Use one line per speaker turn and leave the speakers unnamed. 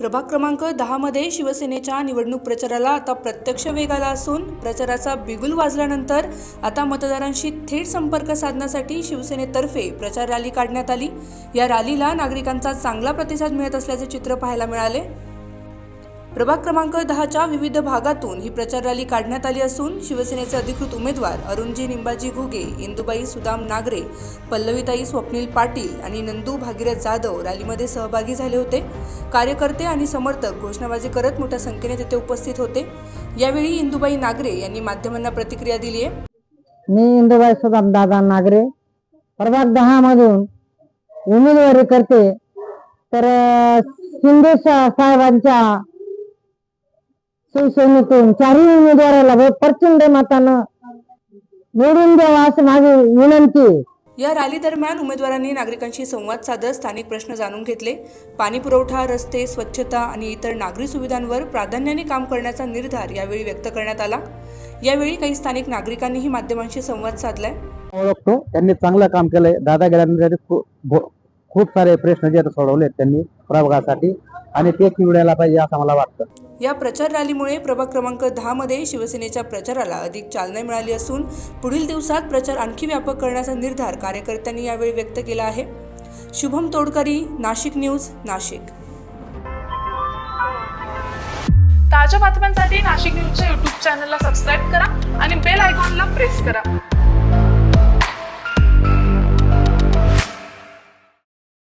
प्रभाग क्रमांक दहामध्ये शिवसेनेच्या निवडणूक प्रचाराला आता प्रत्यक्ष वेग आला असून प्रचाराचा बिगुल वाजल्यानंतर आता मतदारांशी थेट संपर्क साधण्यासाठी शिवसेनेतर्फे प्रचार रॅली काढण्यात आली. या रॅलीला नागरिकांचा चांगला प्रतिसाद मिळत असल्याचे चित्र पाहायला मिळाले. प्रभाग क्रमांक दहाच्या विविध भागातून ही प्रचार रॅली काढण्यात आली असून शिवसेनेचे अधिकृत उमेदवार अरुणजी निंबाजी घुगे इंदुबाई सुदाम नागरे पल्लवीताई स्वप्नील पाटील आणि नंदू भागीरथ जाधव रॅलीमध्ये सहभागी झाले होते. कार्यकर्ते आणि समर्थक घोषणाबाजी करत मोठ्या संख्येने तिथे उपस्थित होते. यावेळी इंदुबाई नागरे यांनी माध्यमांना प्रतिक्रिया दिली आहे
मी इंदुबाई सुदाम दादा नागरे प्रभाग दहा मधून उमेदवारी करते. तर अं, शिंदे साहेबांच्या शिवसेनेतून चारही उमेदवाराला व प्रचंड मतानं निवडून द्यावा असं माझी विनंती.
या रॅली दरम्यान उमेदवारांनी नागरिकांशी संवाद साधत स्थानिक प्रश्न जाणून घेतले. पाणी पुरवठा रस्ते स्वच्छता आणि इतर नागरी सुविधांवर प्राधान्याने काम करण्याचा निर्धार यावेळी व्यक्त करण्यात आला. यावेळी काही स्थानिक नागरिकांनीही माध्यमांशी संवाद साधलाय.
ओळखतो. त्यांनी चांगलं काम केलंय. दादा गेल्यानंतर खूप सारे प्रश्न जे सोडवले त्यांनी प्रभागासाठी. आणि तेच निवडायला पाहिजे असं मला वाटतं.
या प्रचार रॅलीमुळे प्रभाग क्रमांक दहामध्ये शिवसेनेच्या प्रचाराला अधिक चालना मिळाली असून पुढील दिवसात प्रचार आणखी व्यापक करण्याचा निर्धार कार्यकर्त्यांनी यावेळी व्यक्त केला आहे. शुभम तोडकरी नाशिक न्यूज नाशिक.
ताज्या बातम्यांसाठी नाशिक न्यूजच्या युट्यूब चॅनलला सबस्क्राईब करा आणि बेल आयकॉनला प्रेस करा.